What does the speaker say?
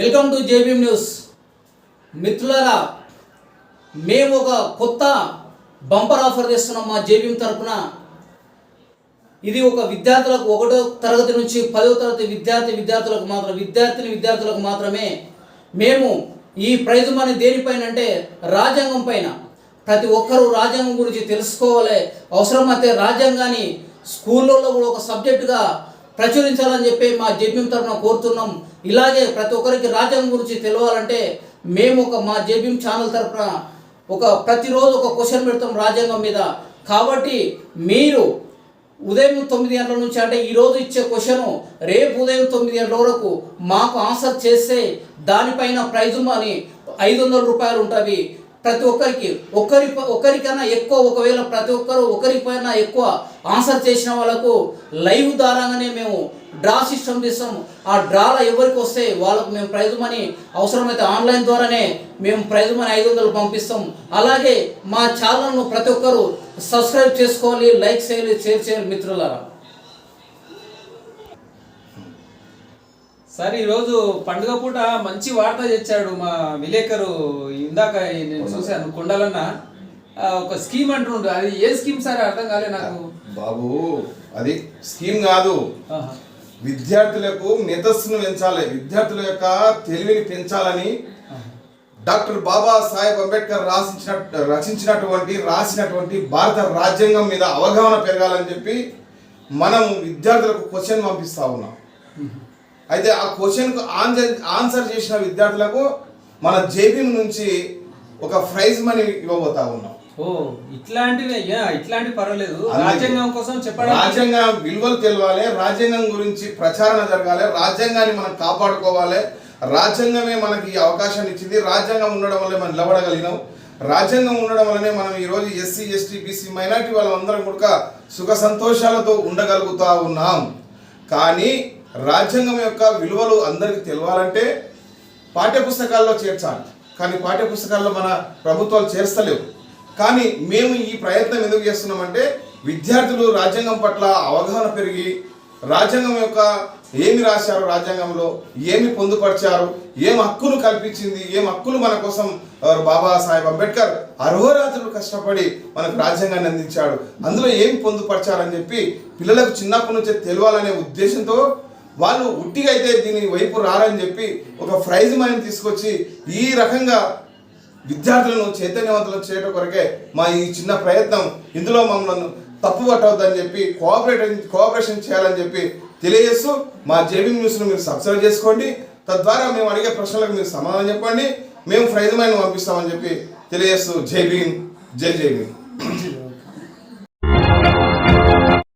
Welcome to JB news. మిత్రులారా మేము ఒక కొత్త బంపర్ ఆఫర్ చేస్తున్నాం మా జేబీఎం తరఫున ఇది ఒక విద్యార్థులకు ఒకటో తరగతి నుంచి పదో తరగతి విద్యార్థి విద్యార్థులకు మాత్రం విద్యార్థిని విద్యార్థులకు మాత్రమే మేము ఈ ప్రైజ్ మనీ దేనిపైన అంటే రాజ్యాంగం పైన. ప్రతి ఒక్కరూ రాజ్యాంగం గురించి తెలుసుకోవాలి. అవసరమైతే రాజ్యాంగాన్ని స్కూళ్ళల్లో కూడా ఒక సబ్జెక్టుగా ప్రచురించాలని చెప్పి మా జేబీఎం తరఫున కోరుతున్నాం. ఇలాగే ప్రతి ఒక్కరికి రాజ్యాంగం గురించి తెలియాలంటే మేము ఒక మా జేబీఎం ఛానల్ తరఫున ఒక ప్రతిరోజు ఒక క్వశ్చన్ పెడతాం రాజ్యాంగం మీద. కాబట్టి మీరు ఉదయం తొమ్మిది గంటల నుంచి అంటే ఈరోజు ఇచ్చే క్వశ్చను రేపు ఉదయం తొమ్మిది గంటల వరకు మాకు ఆన్సర్ చేస్తే దానిపైన ప్రైజు అని ఐదు వందల రూపాయలు ఉంటుంది. ప్రతి ఒక్కరికి ఒకరి ఒకరికైనా ఎక్కువ ఒకవేళ ప్రతి ఒక్కరు ఒకరిపైన ఎక్కువ ఆన్సర్ చేసిన వాళ్ళకు లైవ్ ద్వారానే మేము డ్రా సిస్టమ్ చేస్తాం ఆ డ్రాలో ఎవరికి వస్తే వాళ్ళకు మేము ప్రైజ్ మనీ అవసరమైతే ఆన్లైన్ ద్వారానే మేము ప్రైజ్ మనీ ఐదు వందలు పంపిస్తాం. అలాగే మా ఛానల్ను ప్రతి ఒక్కరు సబ్స్క్రైబ్ చేసుకోవాలి లైక్ చేయాలి షేర్ చేయాలి మిత్రులారా. సార్ ఈరోజు పండుగ పూట మంచి వార్త తెచ్చాడు మా విలేకరు ఇందాక నేను చూశాను కొండలన్న. ఒక స్కీమ్ అంటుండు. అది ఏ స్కీమ్ సార్? అర్థం కాలే నాకు. బాబు అది స్కీమ్ కాదు. విద్యార్థులకు మేధస్సును పెంచాలి. విద్యార్థుల యొక్క తెలివిని పెంచాలని డాక్టర్ బాబా సాహెబ్ అంబేద్కర్ రాసించిన రచించినటువంటి రాసినటువంటి భారత రాజ్యాంగం మీద అవగాహన పెరగాలని చెప్పి మనం విద్యార్థులకు క్వశ్చన్ పంపిస్తా ఉన్నాం. అయితే ఆ క్వశ్చన్కు ఆన్సర్ ఆన్సర్ చేసిన విద్యార్థులకు మన జేబీ నుంచి ఒక ప్రైజ్ మనీ ఇవ్వబోతా ఉన్నాం. ఓ ఇట్లాంటివి యా, ఇట్లాంటివి పర్వాలేదు. రాజ్యాంగం కోసం చెప్పడం రాజ్యాంగ విలువలు తెలవాలి రాజ్యాంగం గురించి ప్రచారణ జరగాలి రాజ్యాంగాన్ని మనం కాపాడుకోవాలి. రాజ్యాంగమే మనకి ఈ అవకాశాన్ని ఇచ్చింది. రాజ్యాంగం ఉండడం వల్లే మనం నిలబడగలిగినాం. రాజ్యాంగం ఉండడం వల్లనే మనం ఈరోజు ఎస్సీ ఎస్టీ బీసీ మైనార్టీ వాళ్ళందరం కూడా సుఖ సంతోషాలతో ఉండగలుగుతా ఉన్నాం. కానీ రాజ్యాంగం యొక్క విలువలు అందరికీ తెలవాలంటే పాఠ్యపుస్తకాల్లో చేర్చాలి. కానీ పాఠ్యపుస్తకాల్లో మన ప్రభుత్వాలు చేర్చలేవు. కానీ మేము ఈ ప్రయత్నం ఎందుకు చేస్తున్నామంటే విద్యార్థులు రాజ్యాంగం పట్ల అవగాహన పెరిగి రాజ్యాంగం యొక్క ఏమి రాశారు రాజ్యాంగంలో ఏమి పొందుపరిచారు ఏం హక్కులు కల్పించింది ఏం హక్కులు మన కోసం బాబా బాబాసాహెబ్ అంబేద్కర్ అర్హోరాత్రులు కష్టపడి మనకు రాజ్యాంగాన్ని అందించాడు. అందులో ఏం పొందుపరిచారని చెప్పి పిల్లలకు చిన్నప్పటి నుంచే తెలియాలనే ఉద్దేశంతో వాళ్ళు ఉట్టిగా అయితే దీని వైపు రారని చెప్పి ఒక ప్రైజ్ మనీని తీసుకొచ్చి ఈ రకంగా విద్యార్థులను చైతన్యవంతులను చేయడం కొరకే మా ఈ చిన్న ప్రయత్నం ఇందులో మమ్మల్ని తప్పు పట్టవద్దని చెప్పి కోఆపరేట్ కోఆపరేషన్ చేయాలని చెప్పి తెలియజేస్తూ మా జేబీ న్యూస్ను మీరు సబ్స్క్రైబ్ చేసుకోండి. తద్వారా మేము అడిగే ప్రశ్నలకు మీరు సమాధానం చెప్పండి. మేము ప్రైజ్ మైన్ పంపిస్తామని చెప్పి తెలియజేస్తూ జై భీమ్ జై జై భీమ్